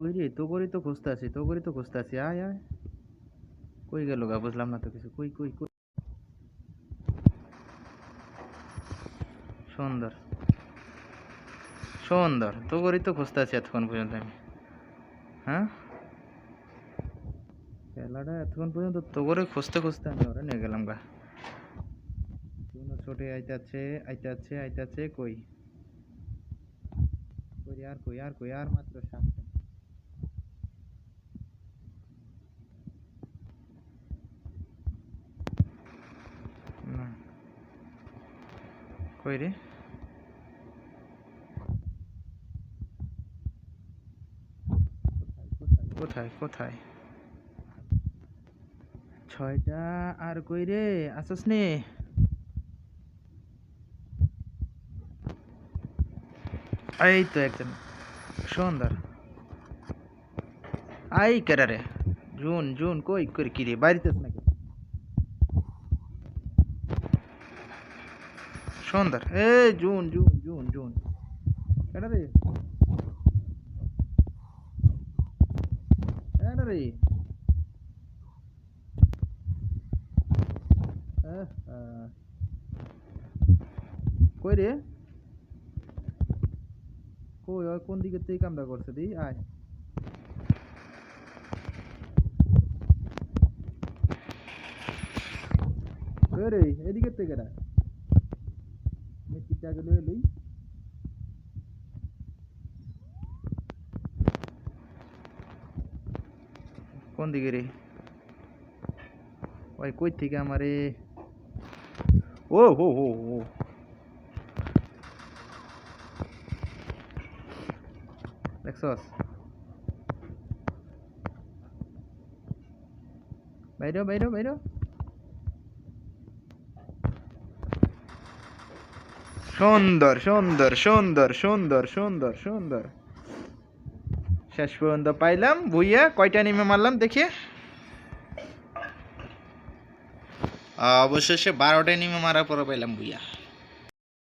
ওই রে তো করি তো খুঁজতে আছি তো করি তো খুঁজতে আছি আয় আয়। কই গেল গা? বুঝলাম না তো কিছু। কই কই কই? সুন্দর। সুন্দর। তো করি তো খুঁজতে আছি এতক্ষণ পর্যন্ত আমি। হ্যাঁ? খেলাটা এতক্ষণ পর্যন্ত তো করে খুঁজতে খুঁজতে আমি ওরা নিয়ে গেলাম গা। ছোটে আইতাছে আইতাছে আইতাছে, কই? কই, আর কই আর কই, আর মাত্র সাতটা না কই কোথায় কোথায়? ছয়টা আর কই রে আসস নে। এই তো একজন। সুন্দর আই কেরা রে? জুন জুন, কই কই, কি রে? বাড়িতেছ নাকি? সুন্দর। এ জুন জুন জুন জুন। কেডা রে? কেডা রে। কই রে? কই, ওই কোন দিকে থেকে কামটা করছে দি? আয়। রে? এদিকে থেকে না মিষ্টিটা গেলে লই কোন দিকে রে ওই কই থেকে আমারে ও হো হো হো দেখছস বাইরে বাইরে বাইরে সুন্দর সুন্দর সুন্দর সুন্দর সুন্দর সুন্দর। শেষ পর্যন্ত পাইলাম, বুইয়া কয়টা নেমে মারলাম দেখি। অবশেষে বারোটা নেমে মারার পরে পাইলাম ভুইয়া